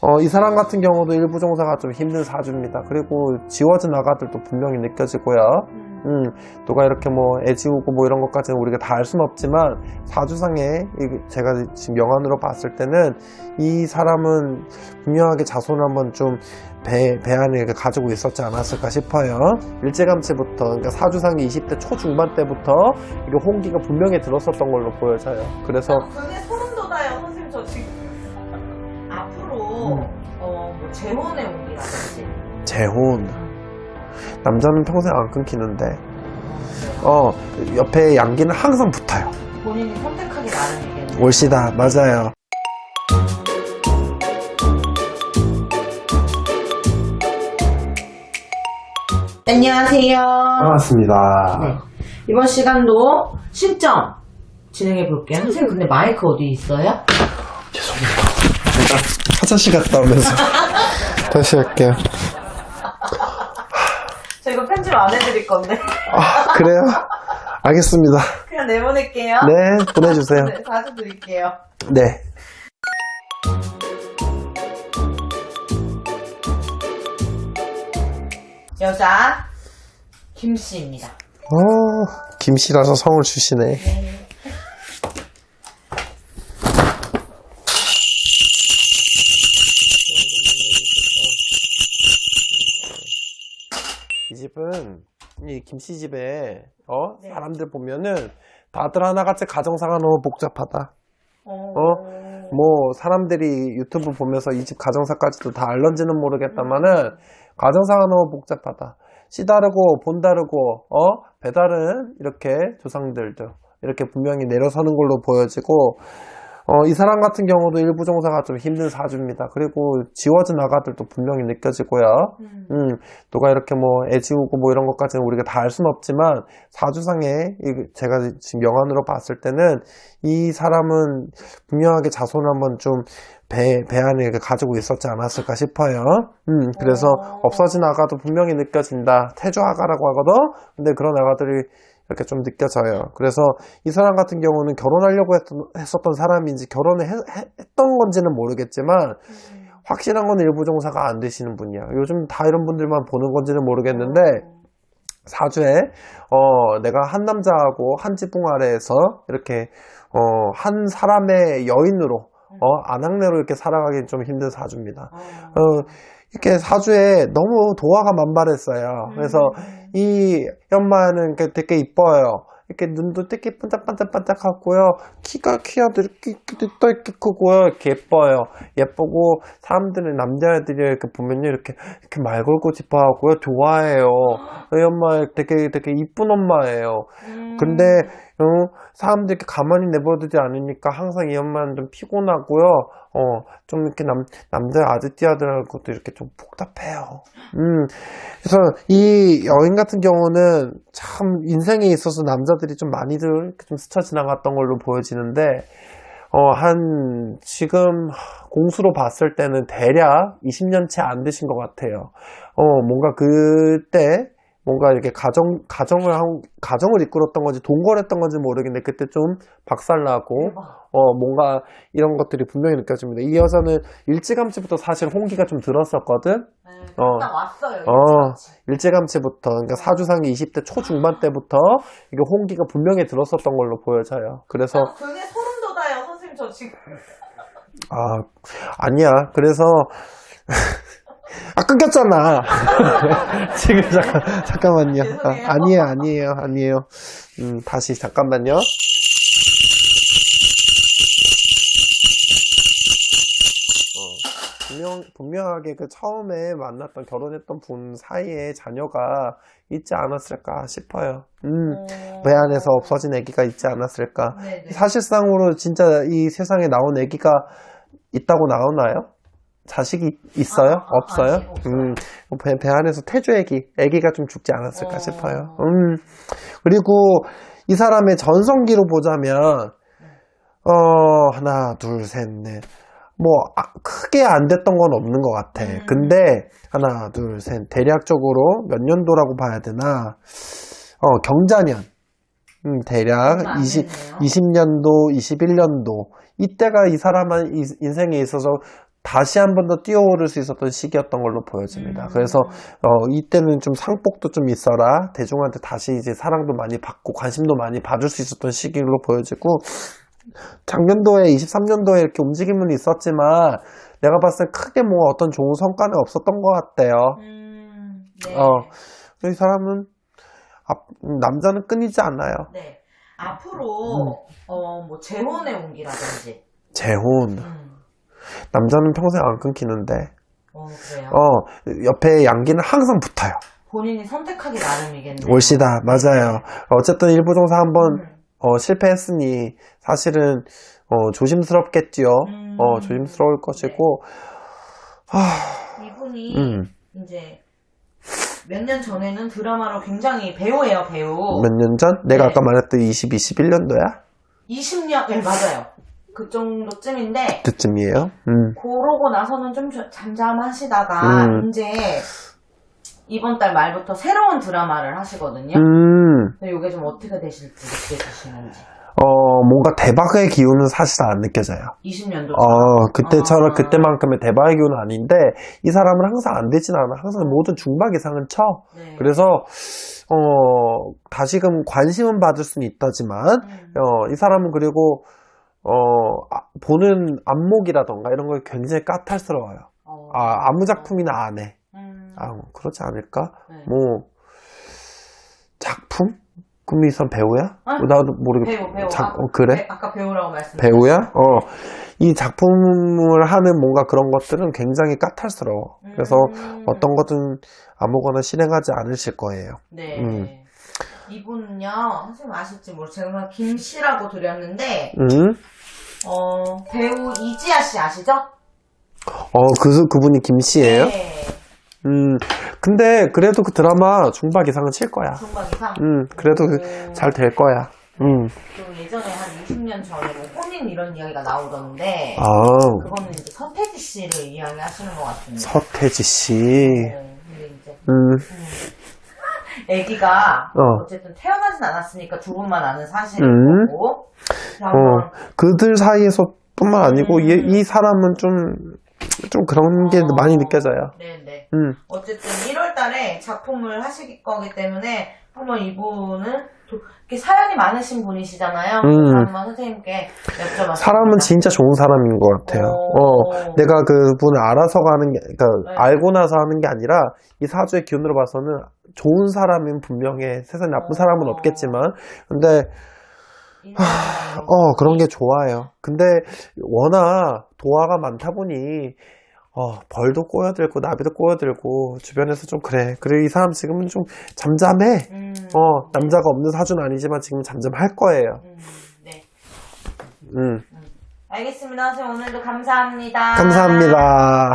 어, 이 사람 같은 경우도 일부 종사가 좀 힘든 사주입니다. 그리고 지워진 아가들도 분명히 느껴지고요. 음, 누가 이렇게 뭐 애지우고 뭐 이런 것까지는 우리가 다 알 수는 없지만 사주상에 이- 제가 지금 영안으로 봤을 때는 이 사람은 분명하게 자손을 한번 좀 배, 배 안에 가지고 있었지 않았을까 싶어요. 일제감치부터, 그러니까 사주상이 20대 초중반 때부터 이게 홍기가 분명히 들었었던 걸로 보여져요. 그래서 재혼의 운이라든지 재혼. 남자는 평생 안 끊기는데, 어, 옆에 양기는 항상 붙어요. 본인이 선택하기 나름이겠네요. 올시다. 맞아요. 안녕하세요. 반갑습니다. 네. 이번 시간도 신점 진행해 볼게요. 선생님 근데 마이크 어디 있어요? 죄송합니다. 제가 화장실 갔다 오면서 다시 할게요. 저 이거 편집 안 해드릴 건데 아, 그래요? 알겠습니다. 그냥 내보낼게요. 네, 보내주세요. 네, 자주 드릴게요. 네. 여자 김씨입니다. 어, 김씨라서 성을 주시네. 이 이 김씨 집에 어 네. 사람들 보면은 다들 하나같이 가정사가 너무 복잡하다. 어. 뭐 사람들이 유튜브 보면서 이 집 가정사까지도 다 알런지는 모르겠다마는 가정사가 너무 복잡하다. 씨 다르고 본 다르고 어 배달은 이렇게 조상들도 이렇게 분명히 내려서는 걸로 보여지고 어, 이 사람 같은 경우도 일부 종사가 좀 힘든 사주입니다. 그리고 지워진 아가들도 분명히 느껴지고요. 음. 음, 누가 이렇게 뭐 애지우고 뭐 이런 것까지는 우리가 다 알 수는 없지만 사주상에 이- 제가 지금 영안으로 봤을 때는 이 사람은 분명하게 자손을 한번 좀 배, 배 안에 가지고 있었지 않았을까 싶어요. 음, 그래서 어. 없어진 아가도 분명히 느껴진다. 태조 아가라고 하거든? 근데 그런 아가들이 이렇게 좀 느껴져요. 그래서 이 사람 같은 경우는 결혼하려고 했던, 했었던 사람인지 결혼을 했, 던 건지는 모르겠지만 음. 확실한 건 일부 종사가 안 되시는 분이야. 요즘 다 이런 분들만 보는 건지는 모르겠는데 사주에 어 내가 한 남자하고 한 지붕 아래에서 이렇게 어 한 사람의 여인으로 어 안악내로 이렇게 살아가기 좀 힘든 사주입니다. 어. 어 이렇게 사주에 너무 도화가 만발했어요. 그래서 음. 이 연마는 이렇게 되게 이뻐요. 이렇게 눈도 되게 반짝반짝반짝 하고요. 키가 키가 이렇게 떠 이렇게 크고요. 이렇게 예뻐요. 예쁘고 사람들은 남자애들이 이렇게 보면요 이렇게 이렇게 말 걸고 싶어 하고요. 좋아해요. 이 엄마 되게 되게 이쁜 엄마예요. 음. 근데 어, 사람들이 가만히 내버려두지 않으니까 항상 이 엄마는 좀 피곤하고요. 어, 좀 이렇게 남, 남자 아드띠아들하고도 이렇게 좀 복잡해요. 음, 그래서 이 여인 같은 경우는 참 인생에 있어서 남자들이 좀 많이들 좀 스쳐 지나갔던 걸로 보여지는데, 어, 한, 지금 공수로 봤을 때는 대략 20년 채 안 되신 것 같아요. 어, 뭔가 그때, 뭔가 이렇게 가정, 가정을, 한, 가정을 이끌었던 건지, 동거했던 건지 모르겠는데, 그때 좀 박살나고. 어, 뭔가 이런 것들이 분명히 느껴집니다. 이 여자는 일찌감치부터 사실 홍기가 좀 들었었거든? 네, 어. 딱 왔어요. 어. 일찌감치. 일찌감치부터, 그러니까 사주상이 20대 초중반 때부터 이게 홍기가 분명히 들었었던 걸로 보여져요. 그래서, 아, 그게 소름 돋아요, 선생님. 저 지금 아, 아니야. 그래서, 아, 끊겼잖아. 지금 잠깐, 잠깐만요. 아. 아니에요, 아니에요, 아니에요. 음, 다시 잠깐만요. 어, 분명, 분명하게 그 처음에 만났던 결혼했던 분 사이에 자녀가 있지 않았을까 싶어요. 음, 어. 배 안에서 없어진 아기가 있지 않았을까. 네네. 사실상으로 진짜 이 세상에 나온 아기가 있다고 나오나요? 자식이 있어요? 아, 아, 없어요? 음, 배, 배 안에서 태조 아기, 아기가 좀 죽지 않았을까 어. 싶어요. 음, 그리고 이 사람의 전성기로 보자면, 어, 하나, 둘, 셋, 넷. 뭐, 아, 크게 안 됐던 건 없는 것 같아. 음. 근데, 하나, 둘, 셋. 대략적으로 몇 년도라고 봐야 되나? 어, 경자년. 음, 대략 얼마 안 20, 됐네요. 20년도, 21년도. 이때가 이 사람 인생에 있어서 다시 한 번 더 뛰어오를 수 있었던 시기였던 걸로 보여집니다. 음. 그래서 어, 이때는 좀 상복도 좀 있어라 대중한테 다시 이제 사랑도 많이 받고 관심도 많이 받을 수 있었던 시기로 보여지고 작년도에 23년도에 이렇게 움직임은 있었지만 내가 봤을 때 크게 뭐 어떤 좋은 성과는 없었던 것 같아요. 음, 네. 어. 이 사람은 앞- 남자는 끊이지 않아요. 네. 앞으로 음. 어, 뭐 재혼의 온기라든지. 재혼 음. 남자는 평생 안 끊기는데 어, 그래요. 어 옆에 양기는 항상 붙어요. 본인이 선택하기 나름이겠네요. 올시다 맞아요. 어쨌든 일부 종사 한번 음. 어, 실패했으니 사실은 어, 조심스럽겠지요. 음. 어, 조심스러울 것이고 하, 이분이 음, 이제 몇 년 전에는 드라마로 굉장히 배우예요, 배우. 몇 년 전? 내가 네. 아까 말했던 20, 21년도야? 20년, 네, 맞아요. 그 정도쯤인데, 그쯤이에요. 음. 그러고 나서는 좀 저- 잠잠하시다가, 음. 이제, 이번 달 말부터 새로운 드라마를 하시거든요. 음, 근데 이게 좀 어떻게 되실지 느껴지시는지. 어, 뭔가 대박의 기운은 사실 안 느껴져요. 20년도. 어, 그때처럼, 아. 그때만큼의 대박의 기운은 아닌데, 이 사람은 항상 안 되진 않아. 항상 모든 중박 이상은 쳐. 네. 그래서, 어, 다시금 관심은 받을 수는 있다지만, 음. 어, 이 사람은 그리고, 어, 아, 보는 안목이라던가 이런 걸 굉장히 까탈스러워요. 어. 아, 아무 작품이나 안 해. 음. 아, 그렇지 않을까? 네. 뭐, 작품? 꿈이 선 배우야? 아, 나도 모르겠 배우, 배우. 작- 아, 어, 그래? 배- 아까 배우라고 말씀. 배우야? 어. 이 작품을 하는 뭔가 그런 것들은 굉장히 까탈스러워. 그래서 음. 어떤 것은 아무거나 실행하지 않으실 거예요. 네. 음. 이분은요, 선생님 아실지 모르겠어요. 제가 김씨라고 드렸는데, 음? 어, 배우 이지아 씨 아시죠? 어, 그, 그분이 김씨예요 네. 음. 근데 그래도 그 드라마 중박 이상은 칠 거야. 중반 이상. 음, 그래도 오. 잘될 거야. 음. 그 예전에 한 20년 전에 뭐 혼인 이런 이야기가 나오던데, 아, 그거는 이제 서태지 씨를 이야기하시는 것 같은데. 서태지 씨. 네, 근데 이제 음, 아기가 어. 어. 쨌든 태어나진 않았으니까 두 분만 아는 사실인 음. 거고. 그래서 어, 그들 사이에서 뿐만 아니고, 음. 얘, 이 사람은 좀, 좀 그런 게 어, 많이 느껴져요. 네네. 음, 어쨌든 1월 달에 작품을 하실 거기 때문에 한번 이분은 도- 이렇게 사연이 많으신 분이시잖아요. 음. 그래서 한번 선생님께 여쭤봤습니다. 사람은 진짜 좋은 사람인 것 같아요. 어. 어, 내가 그분을 알아서가 하는 게, 그러니까 네. 알고 나서 하는 게 아니라 이 사주의 기운으로 봐서는 좋은 사람인 분명해. 세상에 나쁜 어. 사람은 없겠지만, 근데 인사는 어 그런 게 좋아요. 근데 워낙 도화가 많다 보니 어 벌도 꼬여들고 나비도 꼬여들고 주변에서 좀 그래. 그리고 이 사람 지금은 좀 잠잠해. 음, 어 남자가 없는 사주는 아니지만 지금 잠잠할 거예요. 음, 네. 음 알겠습니다. 선생님 오늘도 감사합니다. 감사합니다.